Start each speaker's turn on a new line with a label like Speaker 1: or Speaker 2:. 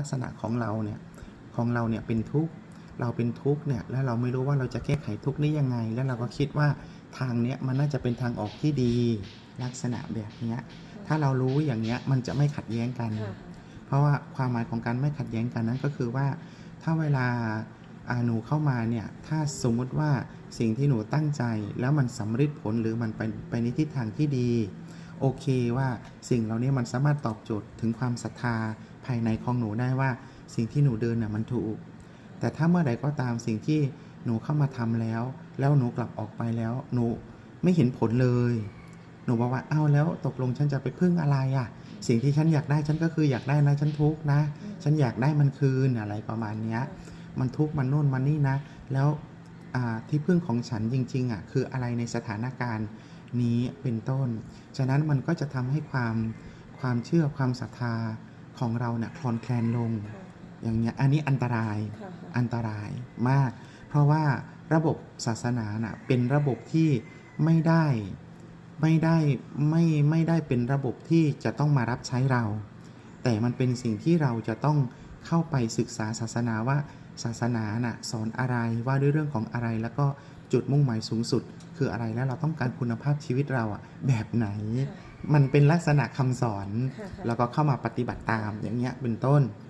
Speaker 1: ลักษณะของเราเนี่ยของเราเนี่ยเป็นทุกข์เราเป็นทุกข์เนี่ยแล้วเราไม่รู้ว่าเราจะแก้ไขทุกข์นี้ยังไง แล้วเราก็คิดว่าทางเนี้ยมันน่าจะเป็นทางออกที่ดี ลักษณะแบบเนี้ยถ้าเรารู้อย่างเนี้ยมันจะไม่ขัดแย้งกัน
Speaker 2: ค่ะ
Speaker 1: เพราะว่าความหมายของการไม่ขัดแย้งกันนั้นก็คือว่า ถ้าเวลาอ่าหนูเข้ามาเนี่ยถ้าสมมุติว่าสิ่งที่หนูตั้งใจแล้วมันสำเร็จผลหรือมันไปไปในทิศทางที่ดี โอเคว่าสิ่งเหล่านี้มันสามารถตอบโจทย์ถึงความศรัทธาภายในของหนูได้ว่าสิ่งที่หนูเดินน่ะมันถูก แต่ถ้าเมื่อใดก็ตามสิ่งที่หนูเข้ามาทำแล้ว แล้วหนูกลับออกไปแล้ว หนูไม่เห็นผลเลย หนูบอกว่าอ้าวแล้วตกลงฉันจะไปพึ่งอะไรอะ่ะ สิ่งที่ฉันอยากได้ฉันก็คืออยากได้นะฉันทุกนะ ฉันอยากได้มันคืนอะไรประมาณเนี้ยมันทุกมันโน่นมันนี่นะ แล้วที่พึ่งของฉันจริงๆอะคืออะไรในสถานการณ์ นี้เป็นต้น ฉะนั้นมันก็จะทำให้ความความเชื่อความศรัทธาของเราเนี่ยคลอนแคลนลง
Speaker 2: ค่ะ
Speaker 1: อย่างเงี้ยอันนี้อันตราย
Speaker 2: ค่ะ
Speaker 1: อันตรายมาก เพราะว่าระบบศาสนาน่ะเป็นระบบที่ไม่ได้ไม่ได้ไม่ไม่ได้เป็นระบบที่จะต้องมารับใช้เรา แต่มันเป็นสิ่งที่เราจะต้อง เข้าไปศึกษาศาสนาว่าศาสนาน่ะสอนอะไรว่าด้วยเรื่องของอะไรแล้วก็จุดมุ่งหมายสูงสุด คืออะไรแล้วเราต้องการคุณภาพชีวิตเราอะแบบไหน มันเป็นลักษณะคำสอน
Speaker 2: ค่ะค่ะ
Speaker 1: แล้วก็เข้ามาปฏิบัติตามอย่างเงี้ยเป็นต้น
Speaker 2: ค